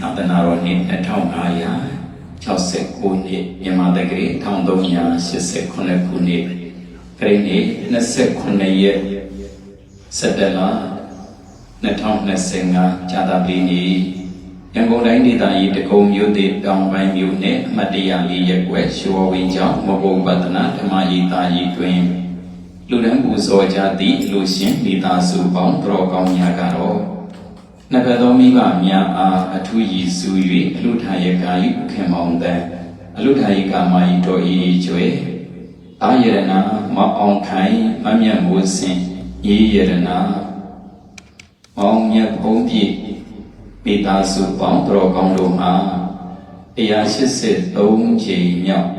သာသနာတော်နှစ်2569နှစ်မြန်မာတက္ကရာ1389ခုနှစ်ခရစ်နှစ်29ရက်စက်တလ2025ဇာတာပလီနေ့ရန်ကုန်တိုင်းဒေသကြီးတကုံမြို့ဒေတောင်ပိုင်းမြို့နယ်အမတ်တရလေးရက်ွယ်ရွှေဝဝင်းကျောင်းမဘုံပတ္တနာဓမ္မယီတာကြီးတွင်လူရန်ပူဇော်ကြသည့်လူရှင်မိသားစုပေါင်းတော်ကောင်းများကတော့ နဂသောမိဘများအားအထူးရည်စူး၍အလုထာယကာယုခင်မောင်တန်အလုထာယကာမယီတော်ဤကျွဲအာယရဏမအောင်ခိုင်မမြတ်မိုးစင်ဤယရဏမောင်မြတ်ဘုံပြည့်မိသားစုပေါင်းတော်ကောင်းတို့မှာ183ချိန်မြောက်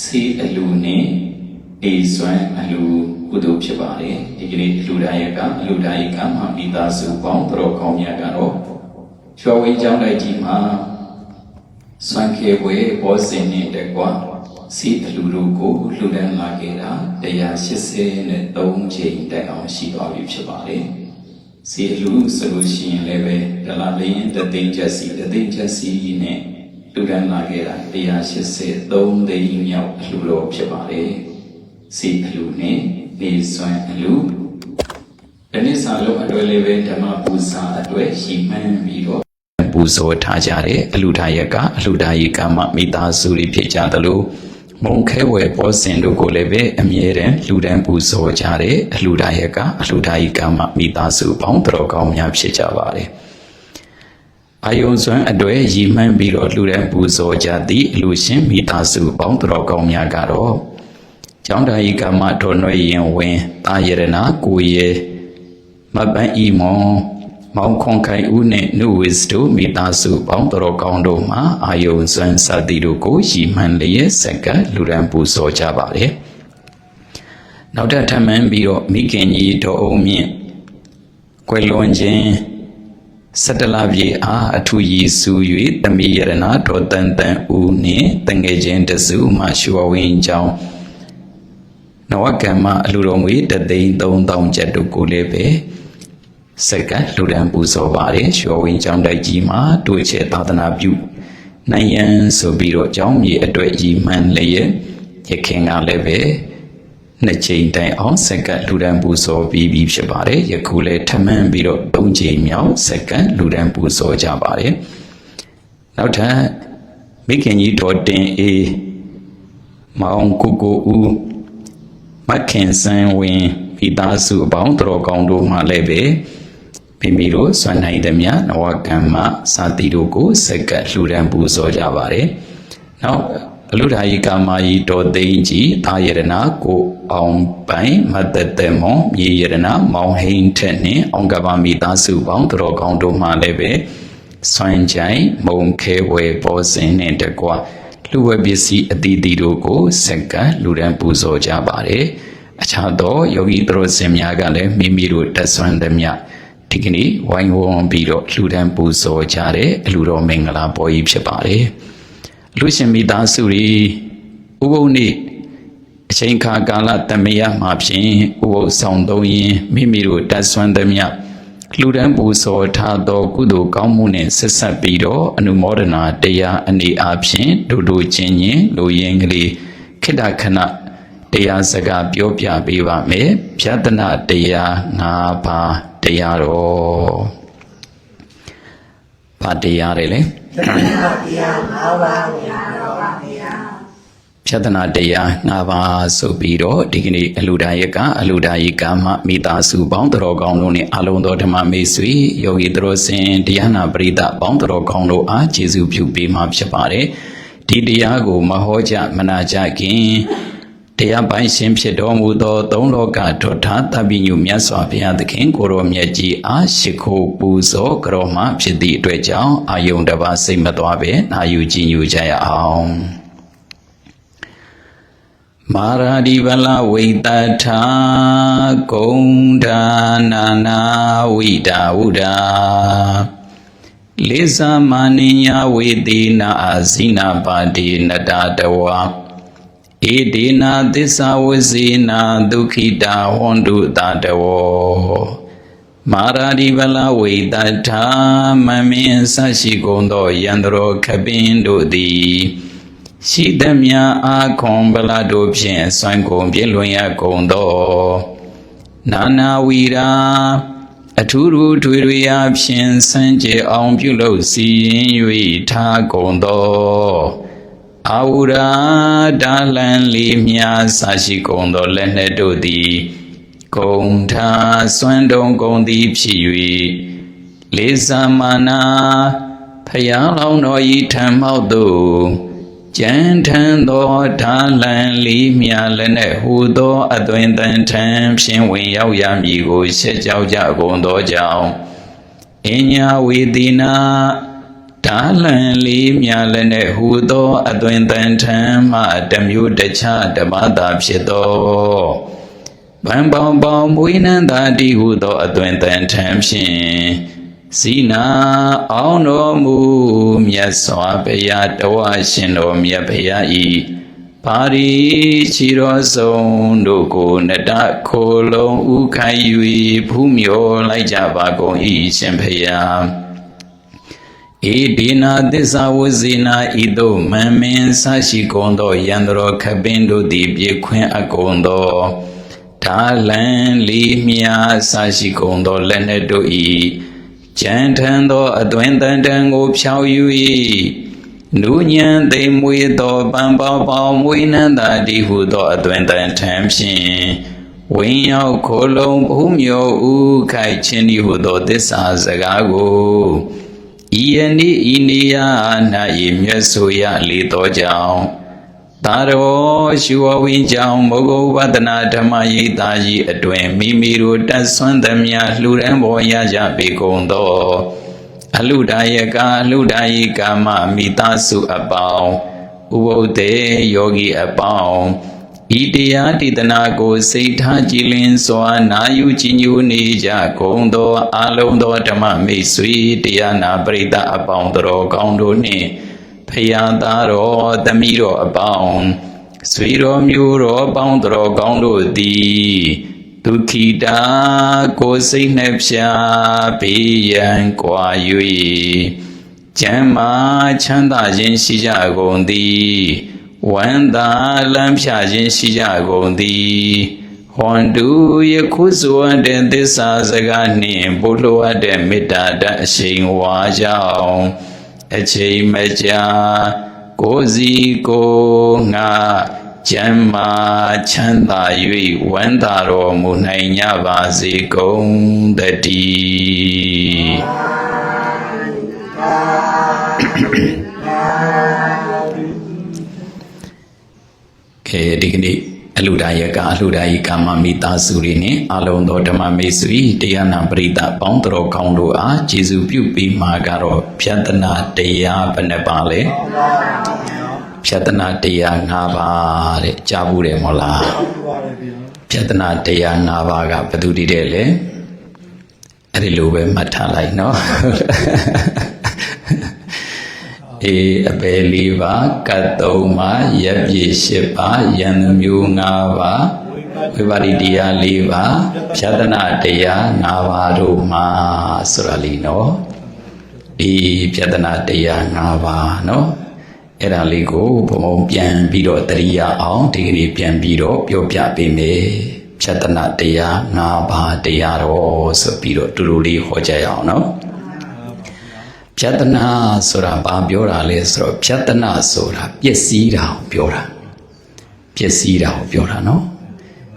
စီအလူနှင့်အေးစွမ်းအလူ ကုသိုလ်ဖြစ်ပါတယ်ဒီကနေ့အလူဒါယကအလူဒါယကမှမိသားစုပေါင်းတော်ကောင်းများကတော့ချောဝင်းကျောင်းတိုက်ကြီးမှာစွမ်းခေဝေဘောစင်နဲ့တကွာစီအလူတို့ကိုလှူဒန်းလာခဲ့တာ183ချိန်တိုင်အောင်ရှိသွားပြီဖြစ်ပါတယ်စီအလူဆိုလို့ရှိရင်လည်းပဲဒလာလင်းတသိန်းချက်စီတသိန်းချက်စီနဲ့လှူဒန်းလာခဲ့တာ183သိန်းမြောက်အလှူတော်ဖြစ်ပါတယ်စီအလူနဲ့ နေစွမ်းအလူဒီနေ့စာလုံးအတွဲလေးပဲဓမ္မပူဇာအတွဲရှိမှန်းပြီးတော့ပူဇော်ထားကြတယ်အလူဒါယကအလူဒါယကမှမိသားစုတွေဖြစ်ကြသလိုမုံခဲဝယ်ပေါ်စင်တို့ကိုလည်းပဲအမြဲတမ်းလူတန်းပူဇော်ကြတယ်အလူဒါယကအလူဒါယကမှမိသားစုပေါင်းတော်ကောင်းများဖြစ်ကြပါတယ်အာယုံစွမ်းအတွဲရည်မှန်းပြီးတော့လူတန်းပူဇော်ကြသည့်အလူရှင်မိသားစုပေါင်းတော်ကောင်းများကတော့ ကျောင်းသားဤကမ္မတော်နှွေရင်ဝင်တာယရနာကိုရေမပန်းဤမောင်မောင်ခွန်ခိုင်ဦးနှင့်နုဝစ်တို့မိသားစုပေါင်းတော်ကောင်းတို့မှာအာယုံစွမ်းစသည်တို့ကိုရည်မှန်းလျက်စက္ကလူရန်ပူဇော်ကြပါလေနောက်ထပ်ထပ်မံပြီးတော့မိခင်ကြီးတော်အုံမြင့်ကွယ်လွန်ခြင်းစတလပြေအားအထူးရည်စူ၍တမီယရနာတော်တန်တန်ဦးနှင့်တငယ်ချင်းတစုမှရှောဝင်းကြောင်း နဝကမ္မအလှတော်ငွေတသိန်း3000ကျပ်တို့ကိုလည်းပဲစက္ကလှူဒန်းပူဇော်ပါတယ်ရွှေဝင်းကျောင်းတိုက်ကြီးမှာတွေ့ချေသာသနာပြုနိုင်ရန်ဆိုပြီးတော့ကျောင်းမြေအတွက်ရည်မှန်းလျက်ရခင်ကလည်းပဲနှစ်ချိန်တိုင်အောင်စက္ကလှူဒန်းပူဇော်ပြီးပြီဖြစ်ပါတယ်ယခုလည်းထမှန်းပြီးတော့၃ချိန်မြောက်စက္ကလှူဒန်းပူဇော်ကြပါတယ်နောက်ထပ်မိခင်ကြီးတော်တင်အေးမောင်ကိုကိုဦး မခင်စံဝင်မိသားစုအပေါင်းတော်ကောင်းတို့မှလည်းပဲမိမိတို့စွမ်းနိုင်သမျှနဝကမ္မစာတိတို့ကိုစက္ကပ်လှူဒန်းပူဇော်ကြပါတယ်။နောက်အလုဓာယိကာမယီတော်သိန်းကြီးအာယရနာကိုအောင်ပိုင်မတတမောမြေယရနာမောင်ဟိန်ထက်နှင့်အောင်ကပါမိသားစုပေါင်းတော်ကောင်းတို့မှလည်းပဲစွမ်းကြိုင်မုံခဲဝဲပေါ်စင်နှင့်တကွ လူဝဲပစ္စည်းအသီးသီးတို့ကိုစက္ကန့်လူရန်ပူဇော်ကြပါတယ်။အခြားသောယောဂီသူတော်စင်များကလည်းမိမိတို့တက်ဆွမ်းသမျှဒီကနေ့ဝိုင်းဝန်းပြီးတော့လူရန်ပူဇော်ကြတဲ့အလူတော်မင်္ဂလာပေါ်ကြီးဖြစ်ပါတယ်။လူရှင်မိသားစုတွေဥပုပ်နေ့အချိန်ခါကာလတမယမှာဖြင့်ဥပုပ်ဆောင်သုံးရင်မိမိတို့တက်ဆွမ်းသမျှ လူတန်းပူဇော်ထားသော ကုသိုလ်ကောင်းမှုနှင့်ဆက်ဆက်ပြီးတော့အနုမောဒနာတရားအနေအားဖြင့်ဒုဒုချင်းချင်းလူရင်းကလေးခိတ္တခဏတရားစကားပြောပြပေးပါမယ်ဖြတ်တနာတရား၅ပါးတရားတော်ဘာတရားတွေလဲတရားတရား၅ပါးဗျာတော်ပါဗျာ ဖြတ်တနာတရား၅ပါးဆိုပြီးတော့ဒီကနေ့အလူဒါယကအလူဒါယကမှမိသားစုပေါင်းတော်ကောင်းတို့နဲ့အလုံးတော်ဓမ္မမေဆွေယောဂီတော်စင်တရားနာပရိသတ်ပေါင်းတော်ကောင်းတို့အားကျေးဇူးပြုပေးမှာဖြစ်ပါတယ်ဒီတရားကိုမဟောကြမနာကြခင်တရားပိုင်ရှင်ဖြစ်တော်မူသောသုံးလောကထွတ်ထားတပိညုမြတ်စွာဘုရားသခင်ကိုရောမြတ်ကြီးအားရှိခိုးပူဇော်ကြောမှဖြစ်သည့်အတွက်ကြောင့်အာယုန်တစ်ပါးစိတ်မသွားပဲနာယူကြည်ညိုကြရအောင် မာရာဒီဗလဝိတထာဂုံဒါနာနာဝိတာဝုဒာလေးစာမနိညာဝေတိနာအာဇိနာပါတိနတတဝါဧဒေနာသစ္စာဝစီနာဒုခိတာဟွန်တုတတဝောမာရာဒီဗလဝေတထာမမင်းဆရှိကုန်သောယန္တရောခပင်တို့သည် ရှိသမျှအာခွန်ဗလတို့ဖြင့်ဆွမ်းကုန်ပြည့်လွန်ရကုန်သောနာနာဝီရာအထူးရူထွေတွေအဖြင့်စံကြယ်အောင်ပြုလုပ်စီရင်၍ထားကုန်သောအာဝရာဒါလန်လီမြာဆရှိကုန်သောလက်နှင့်တို့သည်ဂုံထာစွမ်းတုံဂုံသည်ဖြစ်၍လေးစာမာနာဖယားလောင်းတော်ဤထံမောက်သို့ ကျန်ထန်သောဒါလန်လီမြာလည်းနှင့်ဟူသောအသွင်တန်ထံဖြင့်ဝင်ရောက်ရမည်ကိုရှက်ကြောက်ကြကုန်သောကြောင့်အညာဝေတိနာဒါလန်လေးမြာလည်းနှင့်ဟူသောအသွင်တန်ထံမှတစ်မျိုးတစ်ခြားဓမ္မတာဖြစ်သောဗံပေါင်ပေါင်မွေးနန်းသာတိဟုသောအသွင်တန်ထံဖြင့် စီနာအောင်တော်မူမြတ်စွာဘုရားတဝရှင်တော်မြတ်ဘုရားဤပါရီချီတော်ဆုံးတို့ကိုနတခိုလုံးဥခိုင်၍ဖူးမြော်လိုက်ကြပါကုန်၏ရှင်ဘုရားဧဒီနာသစ္စာဝဇေနာဤသို့မံမင်းဆရှိကုန်သောယန္တရောခပင်တို့သည်ပြေခွင့်အကုန်သောဒါလန်လီမြာဆရှိကုန်သောလက်နှင့်တို့၏ ကြံထန်သောအသွင်တန်တန်ကိုဖြောင်းယူ၏နုညံသိမ်မွေသောပန်းပေါပေါမွေနန္တာတိဟုသောအသွင်တန်ထံဖြင့်ဝင်းရောက်ခိုလုံးဘုမြောဥခိုက်ခြင်းဤဟုသောသစ္စာစကားကိုဤယနေ့ဤနေရာ၌မြတ်ဆိုရလေသောကြောင့် သာရောရှုဝဝင်းကြောင့်မောဂုဝဒနာဓမ္မရိပ်သာကြီးအတွင်မိမိတို့တတ်ဆွမ်းသမျှလှူဒန်းပေါ်ရကြပေကုန်သောအလုဒာယကအလုဒာယိကာမမိသားစုအပေါင်းဥပုပ်တေယောဂီအပေါင်းဤတရားတည်တနာကိုစိတ်ထားကြည်လင်စွာနာယူကြည်ညိုနေကြကုန်သောအလုံးသောဓမ္မမိတ်ဆွေတရားနာပရိသတ်အပေါင်းတော်ကောင်းတို့နှင့် ဖယားသားတော်သမီးတော်အပေါင်းဆွေတော်မျိုးတော်အပေါင်းတော်ကောင်းတို့သည်ဒုက္ခိတာကိုယ်စိတ်နှဖြာဘေးရန်ကွာ၍ကျမ်းမာချမ်းသာခြင်းရှိကြကုန်သည်ဝန္တာလမ်းဖြာခြင်းရှိကြကုန်သည်ဟွန်တူယခုဆိုအပ်တဲ့သစ္စာစကားနှင့်ဘုလိုအပ်တဲ့မေတ္တာတအရှိန်ဝါကြောင်း အချိန်မကြာကိုယ်စီကိုငါကျမ်းမာချမ်းသာ၍ဝမ်းသာတော်မူနိုင်ကြပါစေကုန်တည်းခေဒီကနေ့ အလှူဒါယကအလှူဒါယီကာမမိသားစုတွေနဲ့အလုံးသောဓမ္မမေစုဤတရားနာပရိသတ်ပေါင်းတော်ကောင်းတို့အားကျေးဇူးပြုပြီးမှာကတော့ဖြတ်တနာတရားဘယ်နှပါလဲဖြတ်တနာတရား၅ပါးတဲ့ကြားဘူးတယ်မဟုတ်လားဖြတ်တနာတရား၅ပါးကဘယ်သူတည်တယ်လဲအဲ့ဒီလိုပဲမှတ်ထားလိုက်နော် အေအပယ်လေးပါးကတ်သုံးပါးရပ်ပြည့်၈ပါးယန္တမျိုး၅ပါးဝိပါရိတရား၄ပါးဖြာတနာတရား၅ပါးတို့မှာဆိုတာလीနော်ဒီဖြာတနာတရား၅ပါးနော်အဲ့ဒါလေးကိုဘုံဘုံပြန်ပြီးတော့တရိယာအောင်ဒီကနေ့ပြန်ပြီးတော့ပြောပြပေးမယ်ဖြာတနာတရား၅ပါးတရားတော်ဆိုပြီးတော့တူတူလေးဟောကြရအောင်နော် ဖြတ်တနာဆိုတာဘာပြောတာလဲဆိုတော့ဖြတ်တနာဆိုတာပျက်စီးတာကိုပြောတာပျက်စီးတာကိုပြောတာနော်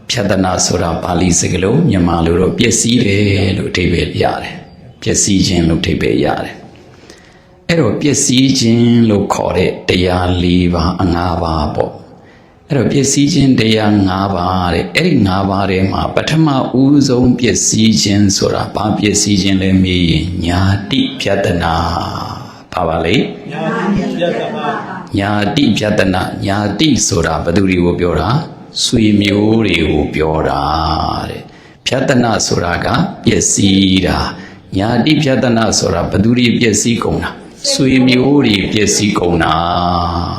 ဖြတ်တနာဆိုတာပါဠိစကားလုံးမြန်မာလိုတော့ပျက်စီးတယ်လို့အဓိပ္ပာယ်ရတယ်ပျက်စီးခြင်းလို့အဓိပ္ပာယ်ရတယ်အဲ့တော့ပျက်စီးခြင်းလို့ခေါ်တဲ့တရား၄ပါးအ၅ပါးပေါ့ အဲ့တော့ပျက်စီးခြင်းတရား၅ပါးတဲ့အဲ့ဒီ၅ပါးထဲမှာပထမဦးဆုံးပျက်စီးခြင်းဆိုတာဘာပျက်စီးခြင်းလဲမေးရင်ညာတိပြတနာဘာပါလဲညာတိပြတနာညာတိပြတနာညာတိဆိုတာဘယ်သူတွေကိုပြောတာဆွေမျိုးတွေကိုပြောတာတဲ့ပြတနာဆိုတာကပျက်စီးတာညာတိပြတနာဆိုတာဘယ်သူတွေပျက်စီးကုန်တာဆွေမျိုးတွေပျက်စီးကုန်တာတဲ့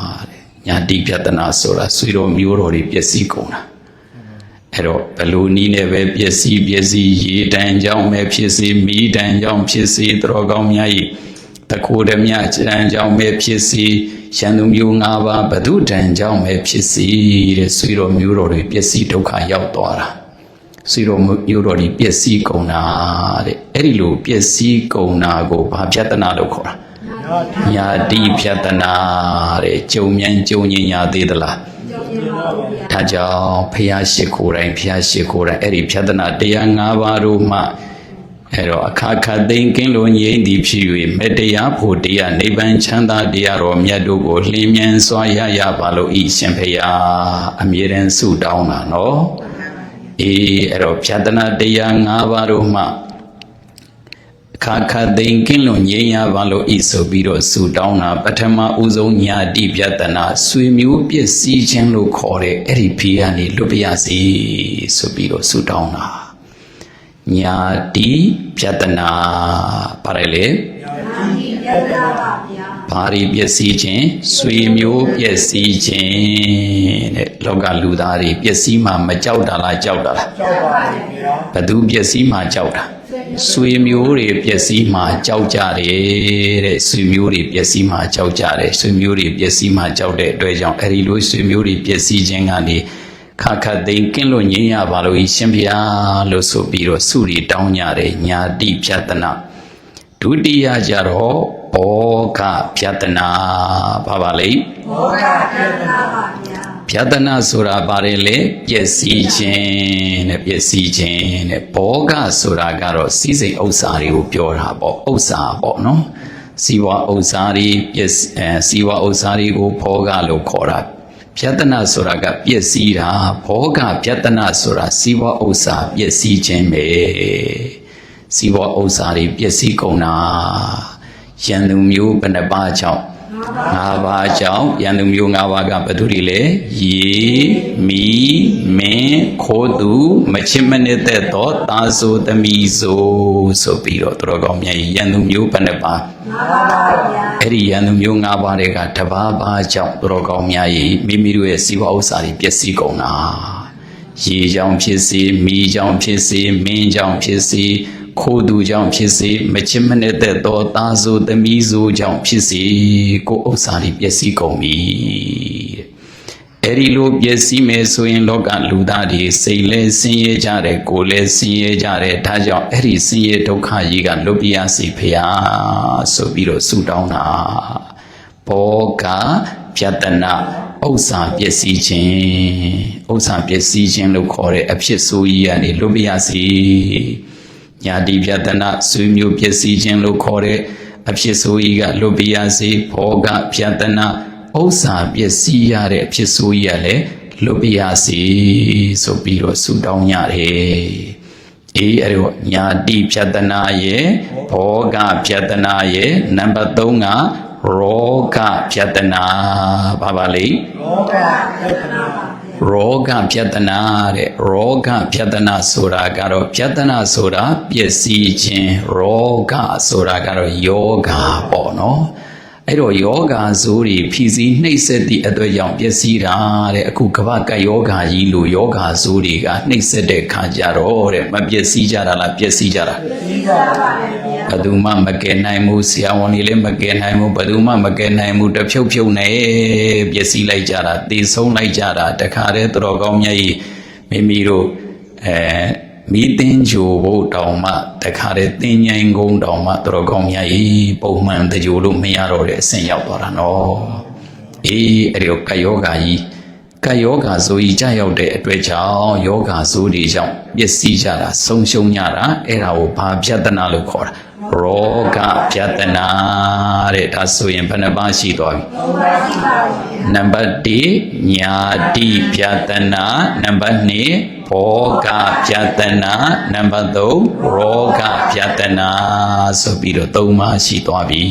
ညာတိပြတနာဆိုတာဆွေတော်မျိုးတော်တွေပျက်စီးကုန်တာအဲ့တော့ဘလို့နီးနဲ့ပဲပျက်စီးပျက်စီးရေတန်ကြောင့်ပဲဖြစ်စေမိတန်ကြောင့်ဖြစ်စေသူတော်ကောင်းများ၏တခိုးဓမြတန်ကြောင့်ပဲဖြစ်စေရန်သူမျိုး၅ပါးဘဒုတန်ကြောင့်ပဲဖြစ်စေတဲ့ဆွေတော်မျိုးတော်တွေပျက်စီးဒုက္ခရောက်သွားတာဆွေတော်မျိုးတော်တွေပျက်စီးကုန်တာတဲ့အဲ့ဒီလိုပျက်စီးကုန်တာကိုဘာပြဿနာလို့ခေါ်တာ ညာတိပြဿနာတဲ့ကြုံမြန်ကြုံညင်ညာသေးသလားဒါကြောင့်ဖះရှိခိုးတိုင်းဖះရှိခိုးတိုင်းအဲ့ဒီဖြဒနာတရား၅ပါးတို့မှအဲ့တော့အခါခါသိမ့်ကင်းလို့ငြိမ့်သည်ဖြစ်၍မေတ္တရားဖို့တရားနိဗ္ဗာန်ချမ်းသာတရားတော်မြတ်တို့ကိုလင်းမြန်စွာရရပါလို့ဤရှင်ဖះအမြဲတမ်းဆုတောင်းတာနော်အေးအဲ့တော့ဖြဒနာတရား၅ပါးတို့မှ ခါခါသိင်ကင်းလွန်ငြိမ်းရပါလို့ဤဆိုပြီးတော့ဆူတောင်းတာပထမဦးဆုံးညာတိပြတနာဆွေမျိုးပစ္စည်းချင်းလို့ခေါ်တဲ့အဲ့ဒီဖီးကနေလွတ်ပြရစီဆိုပြီးတော့ဆူတောင်းတာညာတိပြတနာပါတယ်လေဘာရီပစ္စည်းချင်းဆွေမျိုးပစ္စည်းချင်းတဲ့လောကလူသားတွေပစ္စည်းမှမကြောက်တာလားကြောက်တာလားကြောက်ပါလေဗျာဘသူပစ္စည်းမှကြောက်တာ ဆွေမျိုးတွေပစ္စည်းမှကြောက်ကြတယ်တဲ့ဆွေမျိုးတွေပစ္စည်းမှကြောက်ကြတယ်ဆွေမျိုးတွေပစ္စည်းမှကြောက်တဲ့အတွက်ကြောင့်အဲဒီလိုဆွေမျိုးတွေပစ္စည်းခြင်းကနေခါခါသိမ်းကင်းလို့ငြင်းရပါလို့ဤရှင်ဘုရားလို့ဆိုပြီးတော့စုရီတောင်းကြတယ်ညာတိဖြတ်တနာဒုတိယကြတော့ဩဃဖြတ်တနာဘာပါလိမ့်ဘောကပြေနာပါဗျာ ပြဒနာဆိုတာပါတယ်လေပျက်စီးခြင်းတဲ့ပျက်စီးခြင်းတဲ့ဘောဂဆိုတာကတော့စီးစိမ်ဥစ္စာတွေကိုပြောတာပေါ့ဥစ္စာပေါ့နော်စီဝါဥစ္စာတွေပျက်အဲစီဝါဥစ္စာတွေကိုဘောဂလို့ခေါ်တာပြဒနာဆိုတာကပျက်စီးတာဘောဂပြဒနာဆိုတာစီဝါဥစ္စာပျက်စီးခြင်းပဲစီဝါဥစ္စာတွေပျက်စီးကုန်တာရန်သူမျိုးဘယ်နှပါကြောင့် ငါးပါးကြောင့်ရန်သူမျိုးငါးပါးကဘယ်သူတွေလဲရေမီမင်းခိုးသူမချစ်မနစ်သက်သောတာဆိုသမီးဆိုဆိုပြီးတော့သူတော်ကောင်းမြတ်ကြီးရန်သူမျိုးဘယ်နှပါးငါပါပါဗျာအဲ့ဒီရန်သူမျိုး၅ပါးတွေကတပါးပါးကြောင့်သူတော်ကောင်းများကြီးမိမိတို့ရဲ့စီးပွားဥစ္စာတွေပျက်စီးကုန်တာရေကြောင့်ဖြစ်စေမိကြောင့်ဖြစ်စေမင်းကြောင့်ဖြစ်စေ ခိုးသူကြောင့်ဖြစ်စေမချစ်မနစ်သက်သောသားစုသမီးစုကြောင့်ဖြစ်စေကိုယ်ဥစ္စာတွေပျက်စီးကုန်ပြီတဲ့အဲ့ဒီလိုပျက်စီးမယ်ဆိုရင်လောကလူသားတွေစိတ်လဲဆင်းရဲကြတယ်ကိုယ်လဲဆင်းရဲကြတယ်ဒါကြောင့်အဲ့ဒီဆင်းရဲဒုက္ခကြီးကလွတ်ပြရစီဖေဟာဆိုပြီးတော့ဆုတောင်းတာဘောကပြတနာဥစ္စာပျက်စီးခြင်းဥစ္စာပျက်စီးခြင်းလို့ခေါ်တဲ့အဖြစ်ဆိုးကြီးကနေလွတ်ပြရစီ ညာတိပြတနာဆွေမျိုးပျက်စီးခြင်းလို့ခေါ်တဲ့အဖြစ်ဆိုးကြီးကလွတ်ပြရစီဘောကပြတနာဥစ္စာပစ္စည်းရတဲ့အဖြစ်ဆိုးကြီးကလည်းလွတ်ပြရစီဆိုပြီးတော့ဆုတောင်းရတယ်။အေးအဲ့တော့ညာတိဖြတနာရဲ့ဘောဂဖြတနာရဲ့နံပါတ်3ကရောဂဖြတနာဘာပါလိမ့်ဘောကပြေနာပါ ရောဂပြတနာတဲ့ရောဂပြတနာဆိုတာကတော့ပြတနာဆိုတာပျက်စီးခြင်းရောဂဆိုတာကတော့ယောဂပေါ့နော် အဲ့တော့ယောဂဇိုးတွေဖြည့်စည်းနှိပ်စက်သည့်အတွက်ကြောင့်ပျက်စီးတာတဲ့အခုကမ္ဘာကယောဂကြီးလို့ယောဂဇိုးတွေကနှိပ်စက်တဲ့ခါကြတော့တဲ့မပျက်စီးကြတာလားပျက်စီးကြတာဒီကပါလေဗျာဘယ်သူမှမကယ်နိုင်ဘူးဆရာဝန်တွေလည်းမကယ်နိုင်ဘူးဘယ်သူမှမကယ်နိုင်ဘူးတဖြုတ်ဖြုတ်နဲ့ပျက်စီးလိုက်ကြတာသေဆုံးလိုက်ကြတာတခါတည်းတော်ကောင်းမြတ်ကြီးမိမိတို့အဲ မိသင်ဂျိုဖို့တောင်မှတခါတည်းသင်ញိုင်ကုန်းတောင်မှတော်ကောင်းမြတ်ကြီးပုံမှန်တကြိုလို့မရတော့တဲ့အဆင့်ရောက်သွားတာနော်အေးအဲ့ဒီကယောဂါကြီးကယောဂါဆိုကြီးကြာရောက်တဲ့အတွက်ကြောင့်ယောဂါဆိုတွေကြောင့်ပျက်စီးကြတာဆုံးရှုံးကြတာအဲ့ဒါကိုဘာပြဿနာလို့ခေါ်တာ ရောဂပြတနာတဲ့ဒါဆိုရင်ဘယ်နှပါးရှိသွားပြီဘောကရှိပါဗျာနံပါတ်1ညာတိပြတနာနံပါတ်2ဘောဂပြတနာနံပါတ်3ရောဂပြတနာဆိုပြီးတော့သုံးပါးရှိသွားပြီ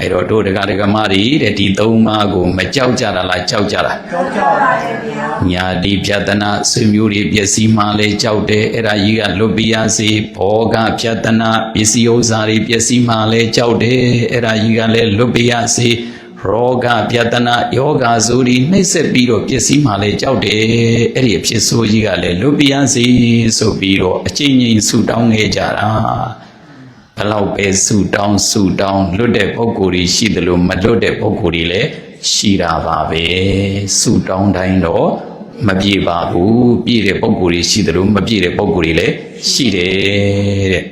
အဲ့တော့တို့ဒကာဒကမတွေတဲ့ဒီသုံးပါးကိုမကြောက်ကြတာလားကြောက်ကြတာကြောက်ကြောက်ပါလေဗျာညာတိပြတနာဆွေမျိုးတွေပျက်စီးမှလဲကြောက်တယ်အဲ့ဒါကြီးကလွတ်ပြရစေဘောဂပြတနာပစ္စည်းဥစ္စာတွေပျက်စီးမှလဲကြောက်တယ်အဲ့ဒါကြီးကလည်းလွတ်ပြရစေရရောဂပြတနာယောဂဆိုဒီနှိမ့်ဆက်ပြီးတော့ပစ္စည်းမှလည်းကြောက်တယ်အဲ့ဒီအဖြစ်ဆိုးကြီးကလည်းလွတ်ပြရစီဆိုပြီးတော့အချိန်ကြီးဆူတောင်းခဲ့ကြတာ ဘလောက်ပဲဆူတောင်းဆူတောင်းလွတ်တဲ့ပုံကိုယ်ကြီးရှိတယ်လို့မလွတ်တဲ့ပုံကိုယ်ကြီးလည်းရှိတာပါပဲဆူတောင်းတိုင်းတော့မပြေပါဘူးပြည့်တဲ့ပုံကိုယ်ကြီးရှိတယ်လို့မပြည့်တဲ့ပုံကိုယ်ကြီးလည်းရှိတယ်တဲ့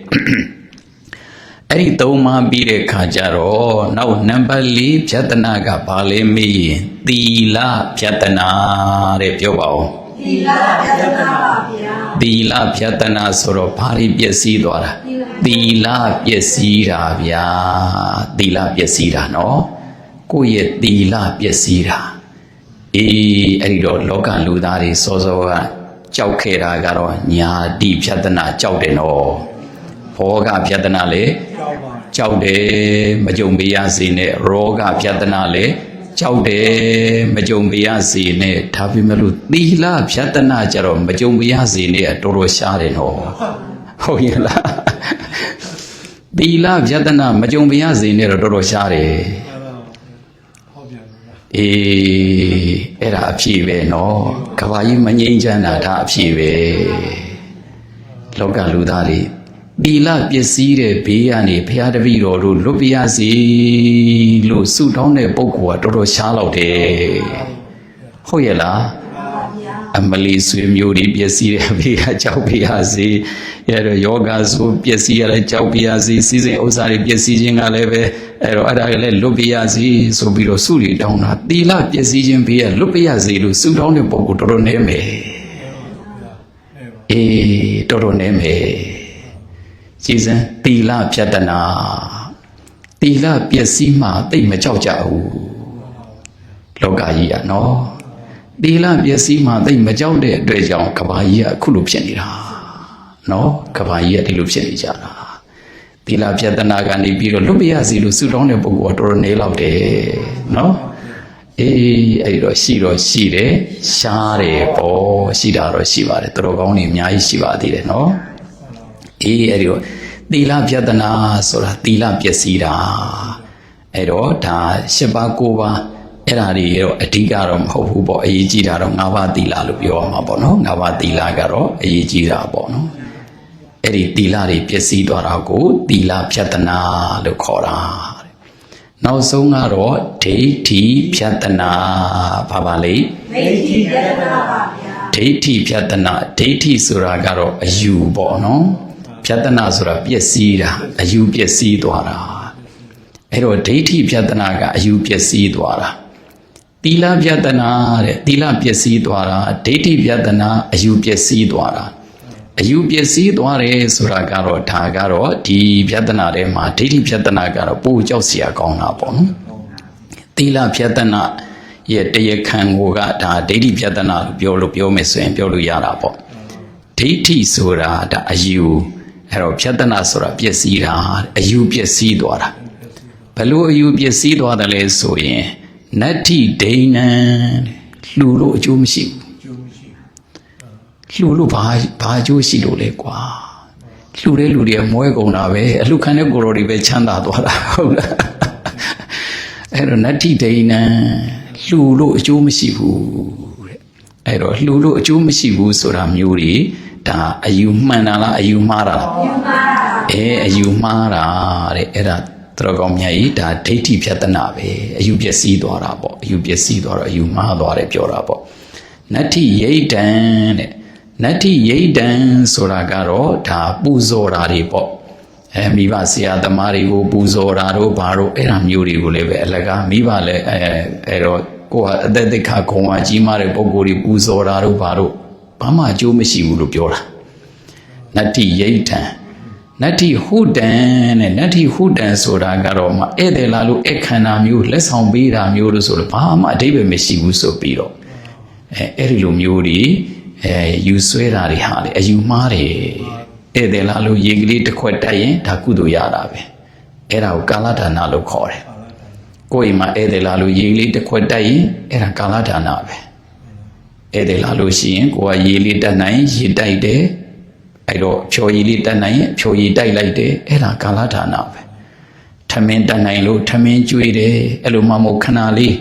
အဲ့ဒီသုံးပါးပြီးတဲ့ခါကျတော့နောက်နံပါတ်၄ဖြတ်တနာကဘာလဲမေးရင်သီလဖြတ်တနာတဲ့ပြောပါဦး သီလပြဒနာပါဗျာသီလဖြတ်တနာဆိုတော့ဘာတွေပျက်စီးသွားတာသီလပျက်စီးတာဗျာသီလပျက်စီးတာနော်ကိုယ့်ရဲ့သီလပျက်စီးတာအေးအဲ့ဒီတော့လောကလူသားတွေစောစောကကြောက်ခဲ့တာကတော့ညာတိဖြတ်တနာကြောက်တယ်နော်ဘောဂဖြတ်တနာလေကြောက်တယ်မကြုံပေးရစေနဲ့ရောဂဖြတ်တနာလည်း ကြောက်တယ်မကြုံပေးရစေနဲ့ဒါပေမဲ့လို့သီလဖြတ်တနာကြတော့မကြုံပေးရစေနဲ့အတော်တော်ရှားတယ်နော်ဟုတ်ရဲ့လားသီလဖြတ်တနာမကြုံပေးရစေနဲ့တော့တော်တော်ရှားတယ်ဟုတ်ပြန်ပြီလားအေးအဲ့ဒါအဖြေပဲနော်ကဘာကြီးမငြိမ်းချမ်းတာဒါအဖြေပဲလောကလူသားတွေ သီလပစ္စည်းတဲ့ဘေးကနေဘုရားတပည့်တော်တို့လွတ်ပြရစီလို့ဆုတောင်းတဲ့ပုဂ္ဂိုလ်ကတော်တော်ရှားလောက်တယ်ဟုတ်ရဲ့လားအမလီဆွေမျိုးတွေပျက်စီးတဲ့ဘေးကကြောက်ပြရစီအဲ့တော့ယောဂဆိုပျက်စီးရတဲ့ကြောက်ပြရစီစီစဉ်ဥစ္စာတွေပျက်စီးခြင်းကလည်းပဲအဲ့တော့အဲ့ဒါကလည်းလွတ်ပြရစီဆိုပြီးတော့ဆုတွေတောင်းတာသီလပျက်စီးခြင်းဘေးကလွတ်ပြရစီလို့ဆုတောင်းတဲ့ပုဂ္ဂိုလ်တော်တော်နည်းမယ်အဲပါအေးတော်တော်နည်းမယ် ကြည်စံသီလပြတနာသီလပျက်စီးမှသိမကြောက်ကြဘူးလောကကြီးอ่ะနော်သီလပျက်စီးမှသိမကြောက်တဲ့အတွက်ကြောင့်ကဘာကြီးကအခုလိုဖြစ်နေတာနော်ကဘာကြီးကဒီလိုဖြစ်နေကြတာသီလပြတနာကနေပြီးတော့လွတ်ပြရစီလို့ဆူတောင်းတဲ့ပုဂ္ဂိုလ်ကတော်တော်နေလောက်တယ်နော်အေးအဲ့တော့ရှိတော့ရှိတယ်ရှားတယ်ပေါ့ရှိတာတော့ရှိပါတယ်တော်တော်ကောင်းနေအများကြီးရှိပါသေးတယ်နော် အေးအဲ့ဒီတော့သီလပြဒနာဆိုတာသီလပျက်စီးတာအဲ့တော့ဒါ၈ပါး၉ပါးအဲ့ဒါတွေတော့အဓိကတော့မဟုတ်ဘူးပေါ့အရေးကြီးတာတော့၅ပါးသီလလို့ပြောရမှာပေါ့နော်၅ပါးသီလကတော့အရေးကြီးတာပေါ့နော်အဲ့ဒီသီလတွေပျက်စီးသွားတာကိုသီလပြဒနာလို့ခေါ်တာတဲ့နောက်ဆုံးကတော့ဒိဋ္ဌိပြဒနာဘာပါလဲမိတ်တိပြဒနာပါဗျာဒိဋ္ဌိဖြတ်တနာဒိဋ္ဌိဆိုတာကတော့အယူပေါ့နော် ဖြတ်တနာဆိုတာပျက်စီးတာအယူပျက်စီးသွားတာအဲ့တော့ဒိဋ္ဌိဖြတ်တနာကအယူပျက်စီးသွားတာသီလဖြတ်တနာတဲ့သီလပျက်စီးသွားတာဒိဋ္ဌိဖြတ်တနာအယူပျက်စီးသွားတာအယူပျက်စီးသွားတယ်ဆိုတာကတော့ဒါကတော့ဒီဖြတ်တနာထဲမှာဒိဋ္ဌိဖြတ်တနာကတော့ပိုကြောက်စရာကောင်းတာပေါ့နော်သီလဖြတ်တနာရဲ့တရားခံကိုကဒါဒိဋ္ဌိဖြတ်တနာလို့ပြောလို့ပြောမယ်ဆိုရင်ပြောလို့ရတာပေါ့ဒိဋ္ဌိဆိုတာဒါအယူ အဲ့တော့ဖြတ်တနာဆိုတာပျက်စီးတာအယူပျက်စီးသွားတာဘလို့အယူပျက်စီးသွားတယ်လဲဆိုရင်နတ္ထိဒိဏံလှူလို့အကျိုးမရှိဘူးကျိုးမရှိလှူလို့ဘာဘာအကျိုးရှိလို့လဲကွာလှူတဲ့လူတွေကမွဲကုန်တာပဲအလှခံတဲ့ကိုယ်တော်တွေပဲချမ်းသာသွားတာဟုတ်လားအဲ့တော့နတ္ထိဒိဏံလှူလို့အကျိုးမရှိဘူးတဲ့အဲ့တော့လှူလို့အကျိုးမရှိဘူးဆိုတာမျိုးတွေ ဒါအယူမှန်တာလားအယူမှားတာလားယူမာတာအဲအယူမှားတာတဲ့အဲ့ဒါတော်ကောင်းမြတ်ကြီးဒါဒိဋ္ဌိဖြတ်တနာပဲအယူပျက်စီးသွားတာပေါ့အယူပျက်စီးသွားတော့အယူမှားသွားတယ်ပြောတာပေါ့နတ္ထိယိတ်တံတဲ့နတ္ထိယိတ်တံဆိုတာကတော့ဒါပူဇော်တာတွေပေါ့အဲမိဘဆရာသမားတွေကိုပူဇော်တာတို့ဘာတို့အဲ့ဒါမျိုးတွေကိုလည်းပဲအလကားမိဘလည်းအဲအဲ့တော့ကိုယ်ဟာအသက်သိက္ခာခုံအကြီးမားတဲ့ပုံကိုယ်တွေပူဇော်တာတို့ဘာတို့ ဘာမှအကျိုးမရှိဘူးလို့ပြောတာနတ္တိယိဋ္ဌံနတ္တိဟုတံတဲ့နတ္တိဟုတံဆိုတာကတော့မှဧည့်သည်လာလို့အခန္ဓာမျိုးလက်ဆောင်ပေးတာမျိုးလို့ဆိုတော့ဘာမှအဓိပ္ပာယ်မရှိဘူးဆိုပြီးတော့အဲအဲ့ဒီလိုမျိုးတွေအဲယူဆွဲတာတွေဟာလေအယူမှားတယ်ဧည့်သည်လာလို့ရေကလေးတစ်ခွက်တိုက်ရင်ဒါကုသိုလ်ရတာပဲအဲ့ဒါကိုကာလဒါနလို့ခေါ်တယ်ကိုယ်အိမ်မှာဧည့်သည်လာလို့ရေကလေးတစ်ခွက်တိုက်ရင်အဲ့ဒါကာလဒါနပဲ ဧည့်သည်လာလို့ရှိရင်ကိုယ်ကရေလေးတက်နိုင်ရေတိုက်တယ်အဲ့တော့ဖြော်ရည်လေးတက်နိုင်ရင်ဖြော်ရည်တိုက်လိုက်တယ်အဲ့ဒါကာလဌာနပဲထမင်းတတ်နိုင်လို့ထမင်းကျွေးတယ်အဲ့လိုမှမဟုတ်ခဏလေး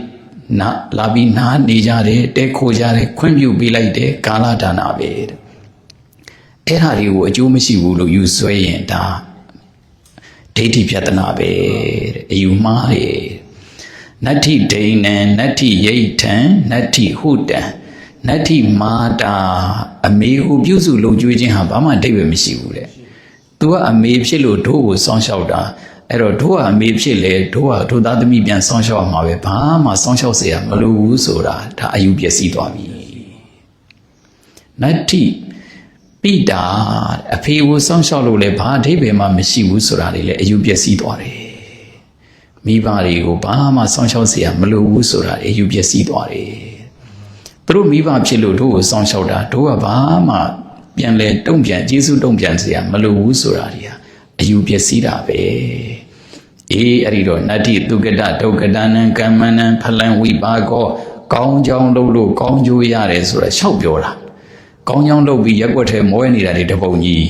နာလာပြီးနားနေကြတယ်တဲခိုကြတယ်ခွင့်ပြုပေးလိုက်တယ်ကာလဒါနာပဲတဲ့အဲ့ဟာတွေကိုအကျိုးမရှိဘူးလို့ယူဆွဲရင်ဒါဒိဋ္ဌိပြဒနာပဲတဲ့အယူမှားတယ်နတ္ထိဒိဏံနတ္ထိယိဋ္ဌံနတ္ထိဟုတံ နတ္ထိမာတာအမေဟုပြုစုလုံကျွေးခြင်းဟာဘာမှအဓိပ္ပာယ်မရှိဘူးတဲ့ तू ကအမေဖြစ်လို့တို့ကိုစောင့်ရှောက်တာအဲ့တော့တို့ကအမေဖြစ်လေတို့ကတို့သားသမီးပြန်စောင့်ရှောက်မှာပဲဘာမှစောင့်ရှောက်เสียမလိုဘူးဆိုတာဒါအယူပျက်စီးသွားပြီနတ္ထိပိတာအဖေကိုစောင့်ရှောက်လို့လည်းဘာအဓိပ္ပာယ်မှမရှိဘူးဆိုတာလေလေအယူပျက်စီးသွားတယ်မိဘတွေကိုဘာမှစောင့်ရှောက်เสียမလိုဘူးဆိုတာအယူပျက်စီးသွားတယ် သူတို့မိဘဖြစ်လို့တို့ကိုစောင့်ရှောက်တာတို့ကဘာမှပြန်လဲတုံ့ပြန်ကျေးဇူးတုံ့ပြန်စရာမလိုဘူးဆိုတာတွေဟာအယူပျက်စီးတာပဲအေးအဲ့ဒီတော့နတ္တိတုကတဒုက္ကတနံကမ္မနံဖလံဝိပါကောကောင်းကြောင်းလုပ်လို့ကောင်းကျိုးရတယ်ဆိုတာရှောက်ပြောတာကောင်းကြောင်းလုပ်ပြီးရက်ွက်ထဲမောရနေတာတွေတပုံကြီး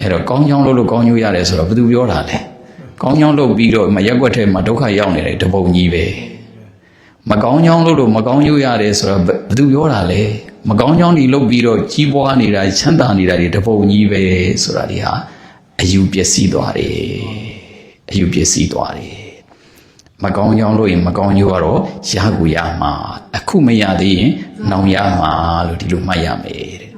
အဲ့တော့ကောင်းကြောင်းလုပ်လို့ကောင်းကျိုးရတယ်ဆိုတော့ဘယ်သူပြောတာလဲကောင်းကြောင်းလုပ်ပြီးတော့မရက်ွက်ထဲမှာဒုက္ခရောက်နေတယ်တပုံကြီးပဲ မကောင်းကြောင်းလုပ်လို့မကောင်းကျိုးရတယ်ဆိုတော့ဘယ်သူပြောတာလဲမကောင်းကြောင်းတွေလုပ်ပြီးတော့ကြီးပွားနေတာချမ်းသာနေတာတွေတပုံကြီးပဲဆိုတာဒီဟာအယူပျက်စီးသွားတယ်အယူပျက်စီးသွားတယ်မကောင်းကြောင်းလို့ရင်မကောင်းကျိုးကတော့ရကူရမှာအခုမရသေးရင်နောင်ရမှာလို့ဒီလိုမှတ်ရမယ်တဲ့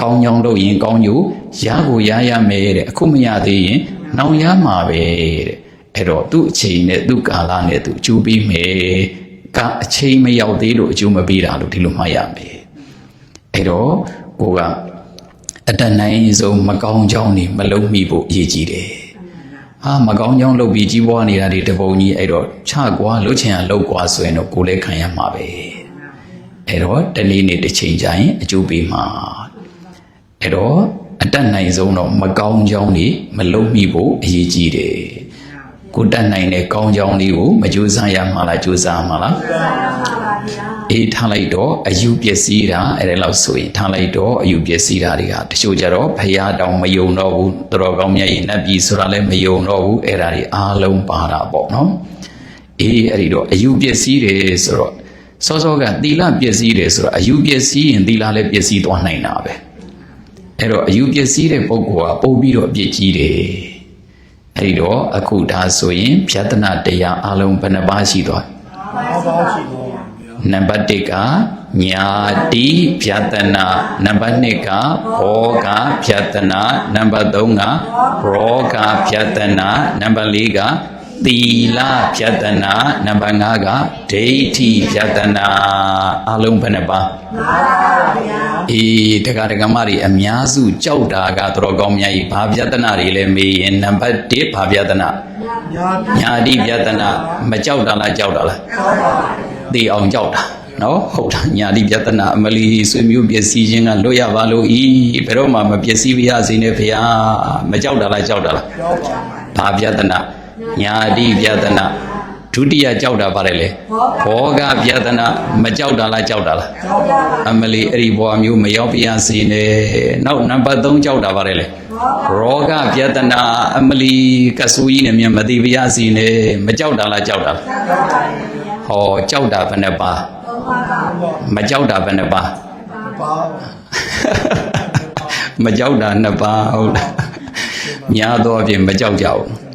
ကောင်းကြောင်းလို့ရင်ကောင်းကျိုးရကိုရရမယ်တဲ့အခုမရသေးရင်နောင်ရမှာပဲတဲ့အဲ့တော့သူ့အချိန်နဲ့သူ့ကာလနဲ့သူအကျိုးပေးမယ် ကအချိန်မရောက်သေးလို့အကျိုးမပေးတာလို့ဒီလိုမှတ်ရမယ်အဲ့တော့ကိုကအတတ်နိုင်ဆုံးမကောင်းကြောင်းနေမလုံးမိဖို့အရေးကြီးတယ်ဟာမကောင်းကြောင်းလုပ်ပြီးကြီးပွားနေတာဒီတပုံကြီးအဲ့တော့ချကွာလှုပ်ချင်ရလှုပ်ကွာဆိုရင်တော့ကိုယ်လည်းခံရမှာပဲအဲ့တော့တနေ့နေ့တစ်ချိန်ကျရင်အကျိုးပေးမှာအဲ့တော့အတတ်နိုင်ဆုံးတော့မကောင်းကြောင်းနေမလုံးမိဖို့အရေးကြီးတယ် ကိုယ်တတ်နိုင်တဲ့ကောင်းကြောင်းလေးကိုမကြိုးစားရမှာလားကြိုးစားမှာလားအေးထားလိုက်တော့အယူပျက်စီးတာအဲ့ဒါလောက်ဆိုရင်ထားလိုက်တော့အယူပျက်စီးတာတွေကတချို့ကြတော့ဖရာတောင်မယုံတော့ဘူးတော်တော်ကောင်းမြတ်ရင်နတ်ပြည်ဆိုတာလည်းမယုံတော့ဘူးအဲ့ဒါတွေအားလုံးပါတာပေါ့နော်အေးအဲ့ဒီတော့အယူပျက်စီးတယ်ဆိုတော့စောစောကသီလပျက်စီးတယ်ဆိုတော့အယူပျက်စီးရင်သီလလည်းပျက်စီးသွားနိုင်တာပဲအဲ့တော့အယူပျက်စီးတဲ့ပုဂ္ဂိုလ်ကပို့ပြီးတော့အပြစ်ကြီးတယ် အဲ့ဒီတော့အခုဒါဆိုရင်ဖြတ်တနာတရားအလုံးဘယ်နှပါးရှိသွားဘာပါရှိတော့ဗျာနံပါတ်1ကညာတိဖြတနာနံပါတ်2ကဘောဂဖြတနာနံပါတ်3ကရောဂဖြတနာနံပါတ်4က သီလဖြတနာနံပါတ်5ကဒိဋ္ဌိဖြတနာအလုံးဘယ်နှပါအေးတက္ကဒကမတွေအများစုကြောက်တာကတော်တော်ကောင်းမြတ်ကြီးဘာဖြတနာတွေလဲမေးရင်နံပါတ်1ဘာဖြတနာညာညာတိဖြတနာမကြောက်တာလားကြောက်တာလားသိအောင်ကြောက်တာနော်ဟုတ်တာညာတိပြတနာအမလီဆွေမျိုးပျက်စီးခြင်းကလွတ်ရပါလို့ဤဘယ်တော့မှမပျက်စီးပါရစေနဲ့ဖေဟာမကြောက်တာလားကြောက်တာလားရောက်ပါဘာပြတနာ ညာတိပြတနာဒုတိယကြောက်တာပါတယ်လေဘောဂပြတနာမကြောက်တာလားကြောက်တာလားရောက်ပါအမလီအဲ့ဒီဘဝမျိုးမရောက်ပါရစေနဲ့နောက်နံပါတ်3ကြောက်တာပါတယ်လေရောဂပြတနာအမလီကဆူကြီးနဲ့မြန်မသိပါရစေနဲ့မကြောက်တာလားကြောက်တာလားဟောကြောက်တာဘယ်နှပါမကြောက်တာဘယ်နှပါပါမကြောက်တာနှစ်ပါးဟုတ်လားများသောအပြင်မကြောက်ကြဘူးကြောက်ကြ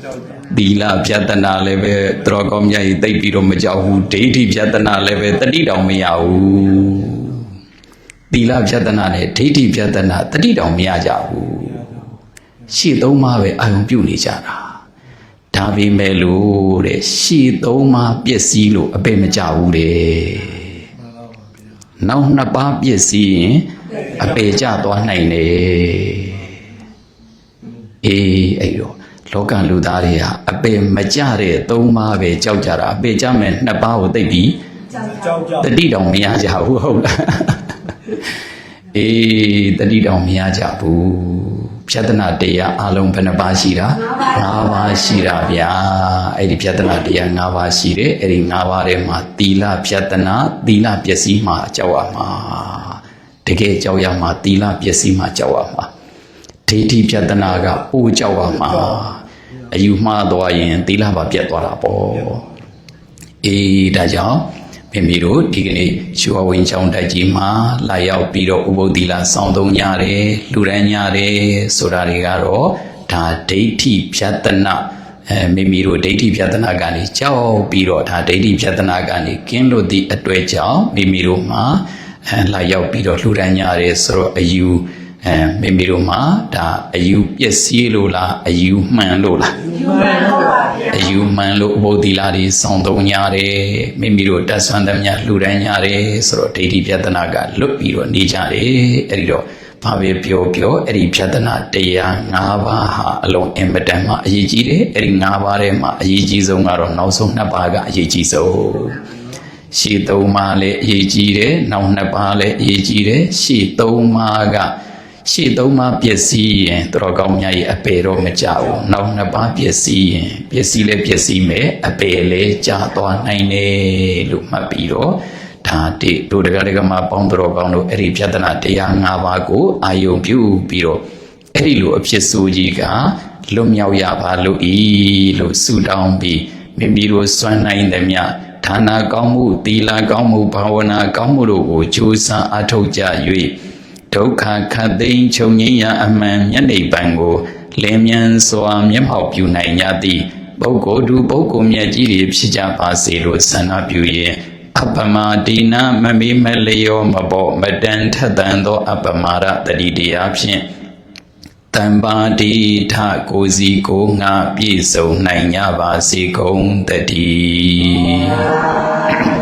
သီလပြတနာလည်းပဲသတော်ကောင်းမြတ်ကြီးသိပ်ပြီးတော့မကြောက်ဘူးဒိဋ္ဌိပြတနာလည်းပဲတတိတောင်မရဘူးသီလပြတနာနဲ့ဒိဋ္ဌိပြတနာတတိတောင်မရကြဘူးရှေ့သုံးပါးပဲအာရုံပြုနေကြတာဒါပေမဲ့လို့တဲ့ရှေ့သုံးပါးပြည့်စည်လို့အပေမကြဘူးတဲ့မှန်ပါပါဗျာနောက်နှစ်ပါးပြည့်စည်ရင်အပေကျသွားနိုင်တယ်အေးအဲ့တော့ လောကလူသားတွေဟာအပေမကျတဲ့သုံးပါးပဲကြောက်ကြတာအပေကျမဲ့နှစ်ပါးကိုသိပ်ပြီးကြောက်ကြတတိတောင်မရကြဘူးဟုတ်လားအေးတတိတောင်မရကြဘူးဖြတ်တနာတရားအလုံးဘယ်နှပါးရှိတာ၅ပါးရှိတာဗျာအဲ့ဒီဖြတ်တနာတရား၅ပါးရှိတယ်အဲ့ဒီ၅ပါးထဲမှာသီလဖြတ်တနာသီလပျက်စီးမှာကြောက်ရမှာတကယ်ကြောက်ရမှာသီလပျက်စီးမှာကြောက်ရမှာဒိဋ္ဌိဖြတ်တနာကပိုးကြောက်ရမှာ အယူမှားသွားရင်သီလပါပြတ်သွားတာပေါ့အေးဒါကြောင့်မိမိတို့ဒီကနေ့ရှုဝဝင်ချောင်းတိုက်ကြီးမှာလာရောက်ပြီးတော့ဥပုသ္တိလစောင့်သုံးကြတယ်လူရန်ကြတယ်ဆိုတာတွေကတော့ဒါဒိဋ္ဌိဖြတ်တနာအဲမိမိတို့ဒိဋ္ဌိဖြတ်တနာကနေကြောက်ပြီးတော့ဒါဒိဋ္ဌိဖြတ်တနာကနေကင်းလို့သည့်အတွေ့ကြောင့်မိမိတို့မှာအဲလာရောက်ပြီးတော့လှူဒန်းကြတယ်ဆိုတော့အယူ အဲမိမိတို့မှာဒါအယူပျက်စီးလို့လားအယူမှန်လို့လားယူမှန်တော့ပါဗျာအယူမှန်လို့ဥပုသ္တိလာတွေစောင့်သုံးကြတယ်မိမိတို့တတ်ဆွမ်းသမျှလှူဒန်းကြတယ်ဆိုတော့ဒိဋ္ဌိပြဒနာကလွတ်ပြီးတော့နေကြတယ်အဲ့ဒီတော့ဘာပဲပြောပြောအဲ့ဒီပြဒနာတရား၅ပါးဟာအလုံးအင်မတန်မှအရေးကြီးတယ်အဲ့ဒီ၅ပါးထဲမှာအရေးကြီးဆုံးကတော့နောက်ဆုံးနှစ်ပါးကအရေးကြီးဆုံးရှေ့သုံးပါးလည်းအရေးကြီးတယ်နောက်နှစ်ပါးလည်းအရေးကြီးတယ်ရှေ့သုံးပါးက ရှေ့သုံးပါးပျက်စီးရင်သူတော်ကောင်းများရဲ့အပေတော့မကြဘူး။နောက်နှစ်ပါးပျက်စီးရင်ပျက်စီးလဲပျက်စီးမယ်အပေလဲကြာသွားနိုင်တယ်လို့မှတ်ပြီးတော့ဒါတိတို့တရားဒဂမပေါင်းသူတော်ကောင်းတို့အဲ့ဒီပြဿနာတရား၅ပါးကိုအာယုံပြုပြီးတော့အဲ့ဒီလိုအဖြစ်ဆိုးကြီးကလွတ်မြောက်ရပါလို့ဤလို့ဆုတောင်းပြီးမိမိတို့စွမ်းနိုင်သမျှဌာနာကောင်းမှုသီလကောင်းမှုဘာဝနာကောင်းမှုတို့ကိုကြိုးစားအားထုတ်ကြ၍ ဒုက္ခခတ်သိမ်းချုပ်ငြိမ်းရာအမှန်မျက်နှိပ်ပံကိုလင်းမြန်စွာမျက်မှောက်ပြုနိုင်ကြသည့်ပုဂ္ဂိုလ်သူပုဂ္ဂိုလ်မြတ်ကြီးတွေဖြစ်ကြပါစေလို့ဆန္ဒပြုရင်အပ္ပမတိနာမမေမလျောမဘောမတန်ထက်တန်သောအပ္ပမာရတတိတရားဖြင့်တံပါတိထကိုစီကိုငါပြည့်စုံနိုင်ကြပါစေကုန်တည်း